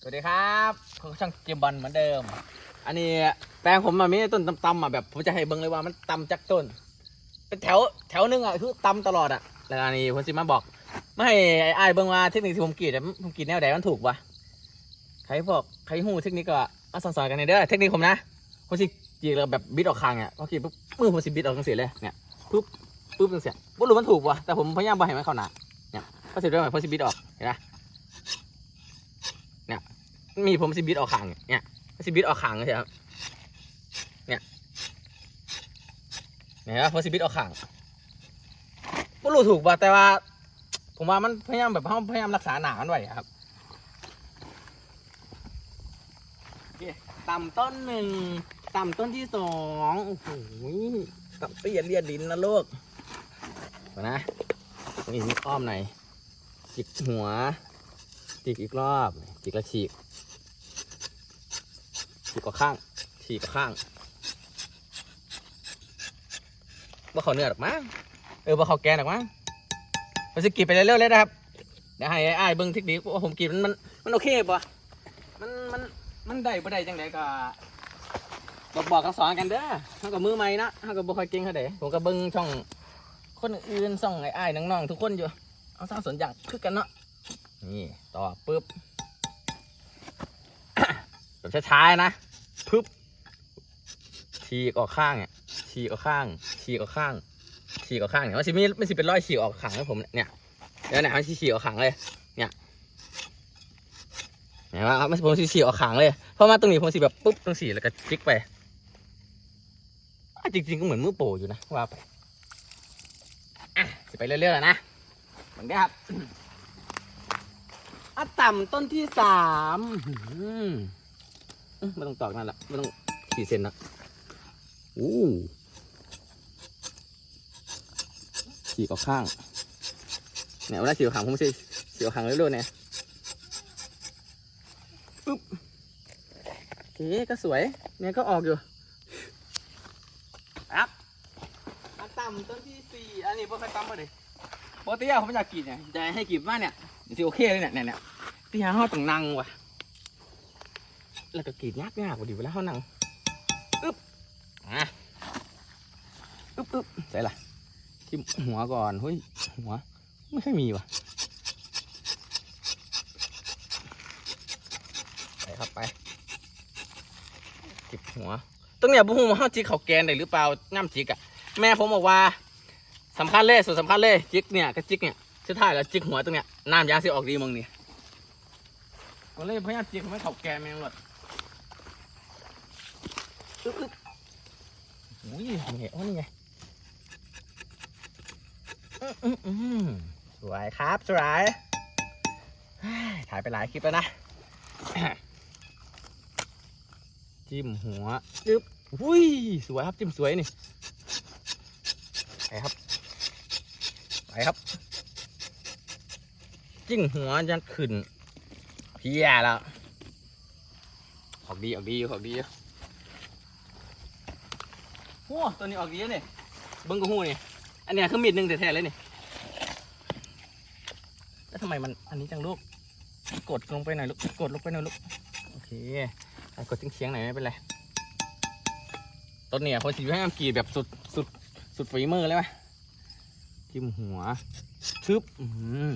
สวัสดีครับผมช่างเกมบอลเหมือนเดิม อันนี้แปลงผมอะมีต้นตำๆอะแบบผมจะให้เบิ่งเลยว่ามันตำจากต้น เป็นแถวแถวนึงอะคือตำตลอดอะ แล้วอันนี้ผมสิมาบอก ไม่ให้ไอ้อ้ายเบิ่งว่าเทคนิคที่ผมกรีดผมกรีดแนวใดมันถูกปะใครบอกใครหูเทคนิคก็มาสอนๆกันในอยเด้อเทคนิคผมนะผมสิกรีดแล้วแบบบิดออกคางอะพอกรีดปุ๊บมือผมสิบิดออกจังสีเลยเนี่ยปุ๊บปุ๊บจังสีบ่รู้มันถูกปะแต่ผมพยายามบ่ให้มันเข้าหนาเนี่ยพอสิได้ไหมพอสิบิดออกเห็นไหม มีผมสิบิดออกขางเนี่ยสิบิดออกขางใช่ครับเนี่ยเนี่ยผมสิบิดออกขางไม่รู้ถูกป่ะแต่ว่า ผมว่ามันพยายามแบบเขาพยายามรักษาหนามันไว้ครับต่ำต้นหนึ่งต่ำต้นที่สองโอ้โหต่ำเตี้ยเลียดดินนะลูกนะตรงนี้มีอ้อมหน่อยจิกหัวจิกอีกรอบจิกแล้วฉีก ฉีกกับข้างฉีกกับข้างว่าเขาเนื้อหรอกมั้งเออว่าเขาแกนหรอกมั้งมันจะกรีดไปเรื่อยๆเลยนะครับเดี๋ยวให้ไอ้เบิ้งเทคนิคว่าผมกรีดมันมันมันโอเคปะมันมันมันได้บ่ได้จังไดก็บอกบอกกันสอนกันเด้อเขากับมือใหม่นะเขากับบ่ค่อยเก่งเขาเด้ผมก็เบิ้งช่องคนอื่นช่องไอ้ไอ้น้องๆทุกคนอยู่เอาสร้างสนอย่างคือกันเนาะนี่ต่อปึ๊บแบบช้าๆนะ ปึ๊บฉีกออกข้างเนี่ยฉีกออกข้างฉีกออกข้างฉีกออกข้างเนี่ยมันสิมีมันสิเป็นรอยฉีกออกข้างให้ผมเนี่ยเดี๋ยวเนี่ยมันสิฉีกออกข้างเลย เนี่ยเห็นไหมครับมันสิผมสิฉีกออกข้างเลยเพราะมาตรงนี้ผมสิแบบปุ๊บตรงสีแล้วก็คลิกไปจริงๆก็เหมือนมือโปรอยู่นะว่าไปอะสิไปเรื่อยๆแล้วนะเหมือนกันครับอะต่ำต้นที่สามอื้อหือเอ้ย ไม่ต้องตอกนั่นแหละไม่ต้องขีดเส้นนะอู้สีออกข้างเนี่ยเวลาสีออกข้างผมสีสีออกข้างเรื่อยๆเนี่ยปึ๊บโอเคก็สวยเนี่ยก็ออกอยู่ครับอันต่ำต้นที่สี่อันนี้พวกใครต่ำมาเลยปกติอะผมอยากกรีดเนี่ยจะให้กรีดมากเนี่ยสิโอเคเลยเนี่ยเนี่ยเนี่ยที่หาห้อต้องนั่งว่ะ แล้วก็กรีดยากยากกว่าดีเวลาเขานั่งอึ๊บอะอึ๊บอึ๊บใส่ละทิมหัวก่อนเฮ้ยหัว ไม่ค่อยมีว่ะใส่เข้าไปจิกหัวตรงเนี้ยบุ้งว่าเขาจิกเขาแกนได้หรือเปล่าง่ำจิกอะแม่ผมบอกว่าสำคัญเลยส่วนสำคัญเลยจิกเนี่ยกับจิกเนี่ยสุดท้ายแล้วจิกหัวตรงเนี้ยน้ำยางสิออกดีมึงนี่ก็เลยพยายามจิกให้มันเขาแกนแม่งหมด อึ๊บอึ๊บอุ้ยนี่ไงโอ้นี่ไงสวยครับสวยถ่ายไปหลายคลิปแล้วนะ จิ้มหัวอึ๊บอุ้ยสวยครับจิ้มสวยนี่ไปครับไปครับ จิ้งหัวยันขึ้นเพี้ยแล้วออกดีออกดีออกดีอ โอ้ตัวนี้ออกดีแล้วนี่ยเบิ้งกับหูนี่อันเนี้ยคือมีดหนึ่งแท้ๆเลยนี่แล้วทำไมมันอันนี้จังลูกกดลงไปหน่อยลูกกดลงไปหน่อยลูกโอเคกดเสียงๆหน่อยไม่เป็นไรต้นเนี่ยคนสีให้มันกรีดแบบสุดสุดสุดฝีมือเลยไหมจิ้มหัวชึบอืม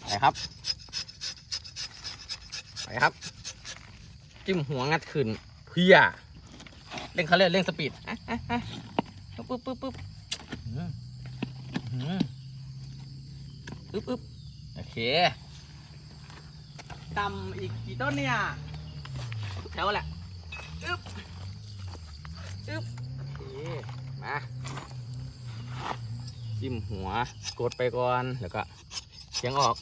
ไปครับ ไปครับ จิ้มหัวงัดขึ้นเพื่อ เร่งเขาเรียกเร่งสปีดอะอะอะปึ๊บปึ๊บปึ๊บอืมอืมปึ๊บปึ๊บโอเคตำอีกกี่ต้นเนี่ยทุกแถวแหละอึ๊บอึ๊บโอเคมาจิ้มหัวกดไปก่อนแล้วก็เสียงออก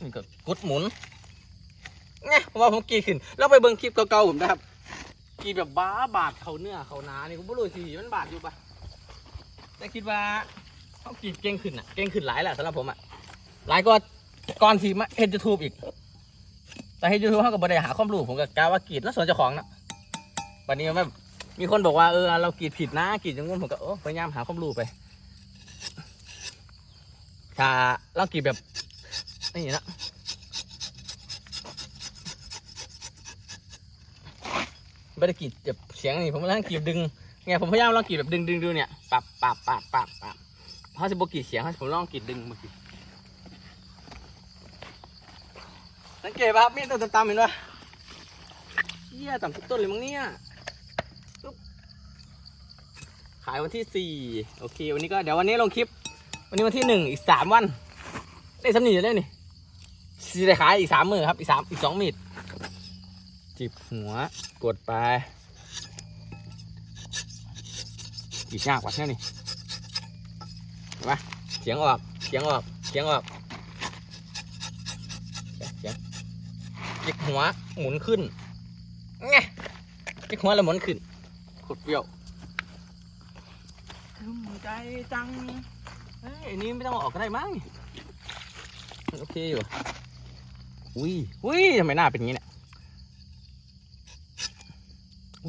นี่ก็กดหมุน เนี่ยผมว่าผมกรีดขึ้น แล้วไปเบิ่งคลิปเก่าๆผมนะครับกรีดแบบบ้าบาดเขาเนื้อเขาหนานี่ผมไม่รู้สิมันบาดอยู่ปะแต่คิดว่าเขากรีดเก่งขึ้นอะเก่งขึ้นหลายแหละสำหรับผมอะหลายก็ก่อนที่มาเห็นยูทูบอีก แต่เห็นยูทูบเขาก็บ่ได้หาความรู้ผมก็กาว่ากรีดแล้วสวนเจ้าของนะวันนี้แบบมีคนบอกว่าเออเรากรีดผิดนะกรีดอย่างงู้นผมก็โอ้พยายามหาความรู้ไปถ้าลองกรีดแบบนี่นะ ไม่ได้กรีดแบบเสียงนี่ผมกำลังกรีดดึงไงผมพยายามลองกรีดแบบดึงดึงดูเนี่ยปับปับปับปับปับเขาจะบอกกรีดเสียงเขาผมลองกรีดดึงเมื่อกี้สังเกตป่ะครับมีต้นตำๆเห็นป่ะเชี่ยต่ำทุกต้นเลยมั้งเนี่ยขายวันที่สี่โอเค วันนี้ก็เดี๋ยววันนี้ลงคลิป วันนี้วันที่หนึ่งอีกสามวัน ได้สำนีได้นี่สีได้ขายอีกสามมือครับ อีกสามอีกสองมีด จิบหัวกดไปจีบยากกว่าแค่นี้เห็นปะเสียงออกเสียงออกเสียงออกเสียงจิกหัวหมุนขึ้นไงจิกหัวแล้วหมุนขึ้นกดเปรี้ยวขึ้นใจจังเอ้ยอันนี้ไม่ต้องออกก็ได้มั้งโอเคอยู่อุ้ยอุ้ยทำไมหน้าเป็นอย่างนี้เนี่ย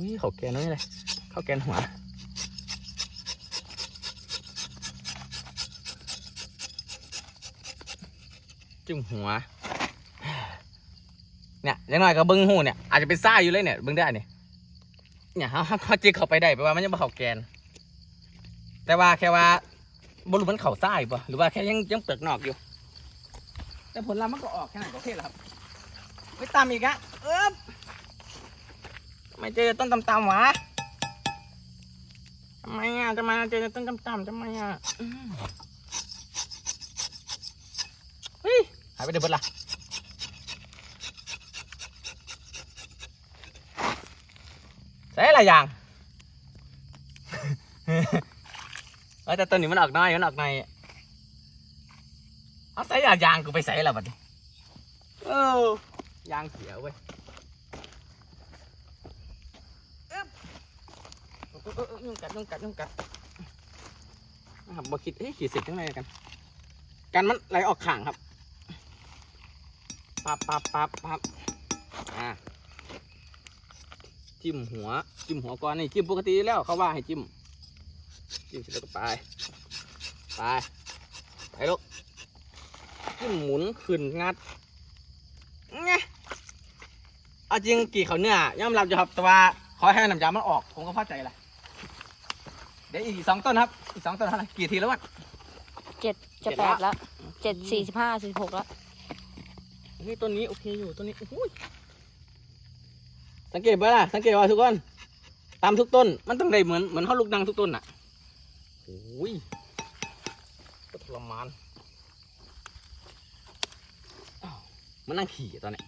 อุ้ยเขาแกนนี่เลยเขาแกนหัวจุ่มหัว เนี่ยย่างน้อยก็เบิ้งหูเนี่ยอาจจะเป็นซ่าอยู่เลยเนี่ยเบิ้งได้เนี่ยเนี่ยเขาเขาจิกเขาไปได้แปลว่ามันยังไม่เข้าแกน แต่ว่าแค่ว่าบรู้มันเข่าไส้ป่ะหรือว่าแค่ยังยังเปลือกนอกอยู่ แต่ผลลัพธ์มันก็ออกแค่ไหนก็โอเคแล้วครับไม่ตามอีกอะเอ๊บ ไม่เจอต้นตำๆหวะทำไมอะจะมาเจอต้นตำๆทำไมอะอืมเฮ้ยหายไปเดี๋ยวเบิดละใส่อะไรอย่างเออแต่ตัวนี้มันออกน้อยมันออกในเอาใส่ยางยางกูไปใส่แล้วบัดนี้เออยางเสียเว้ยอึ๊บเออเออเออ ยุ่งกัดยุ่งกัดยุ่งกัดนะครับบ่คิดเอ๊ะขีดเสร็จจังไงกัน กันมันไหลออกข้างครับปับปับปับปับอ่าจิ้มหัว จิ้มหัวก่อนนี่จิ้มปกติแล้วเขาว่าให้จิ้ม จิ้มเสร็จแล้วก็ไปไปไปลูกจิ้มหมุนขึ้นงัดไงเอาจริงกี่เขาเนื้อย่อมรับอยู่ครับแต่ว่าขอให้น้ำยามันออก ผมก็พอใจแหละ เดี๋ยวอีกสองต้นครับ อีกสองต้นเท่าไหร่กี่ทีแล้ววะ เจ็ดจะเจ็ดแปละ ดแล้วเจ็ดสี่สิบห้าสี่สิบหกแล้วนี่ต้นนี้โอเคอยู่ต้นนี้โอ้ยสังเกตไหมล่ะสังเกตว่าทุกคนตามทุกต้น มันต้องได้เหมือนเหมือนเขาลูกดังทุกต้นอะโอ้ยก็ทรมานอ้าวมันนั่งขี่อะตอนเนี้ย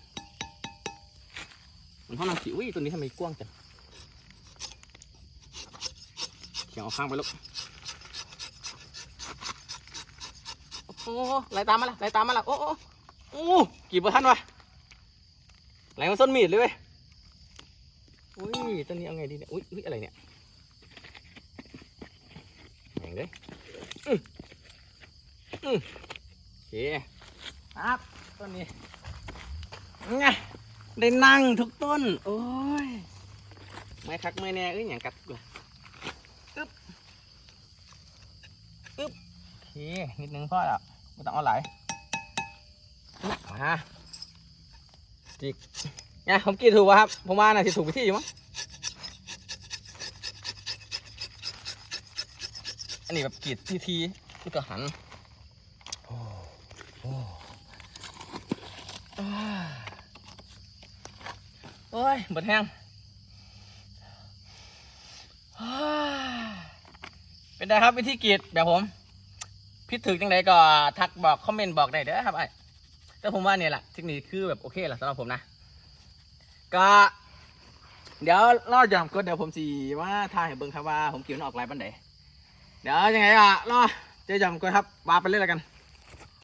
มันเขานั่งขี่อุ้ยตัวนี้ทำไมกว้างจัง เขียงเอาข้างไปลูกโอ้โหไหลตามมาละไหลตามมาละโอ้โอ้โอ้กี่เปอร์ทันวะไหลมาส้นมีดเลยเว้ยอุ้ยต้นนี้เอาไงดีเนี่ยอุ้ยอุ้ยอะไรเนี่ยแหงเลยอืออือโอเคครับต้นนี้ไงได้นั่งทุกต้น โอ้ย ไม่คักไม่แน่เอ้ยอย่างกัดกูอึ๊บอึ๊บโอ เคนิดนึงพ่อแล้วไม่ต้องเอาไหลมาจิกเนี่ยผมกีดถูกป่ะครับ ผมว่าน่าจะถูกวิธีอยู่มั้งอันนี้แบบกรีดทีทีๆแล้วก็หันโอ้โอ้โอ้ยเบิดแห้งเป็นไงครับวิธีกรีดแบบผม พิดถึกจังไดก็ทักบอกคอมเมนต์บอกได้เด้อครับไอ้แต่ผมว่าเนี่ยแหละเทคนิคคือแบบโอเคแหละสำหรับผมนะ ก็ เดี๋ยวรอจอมก็เดี๋ยวผมสีว่าทายให้เบิ่งครับว่าผมเกี่ยวมันออกลายปันไดเดี๋ยวยังไงอะรอเจอจอมก็ครับวาไปเรื่อยแล้วกัน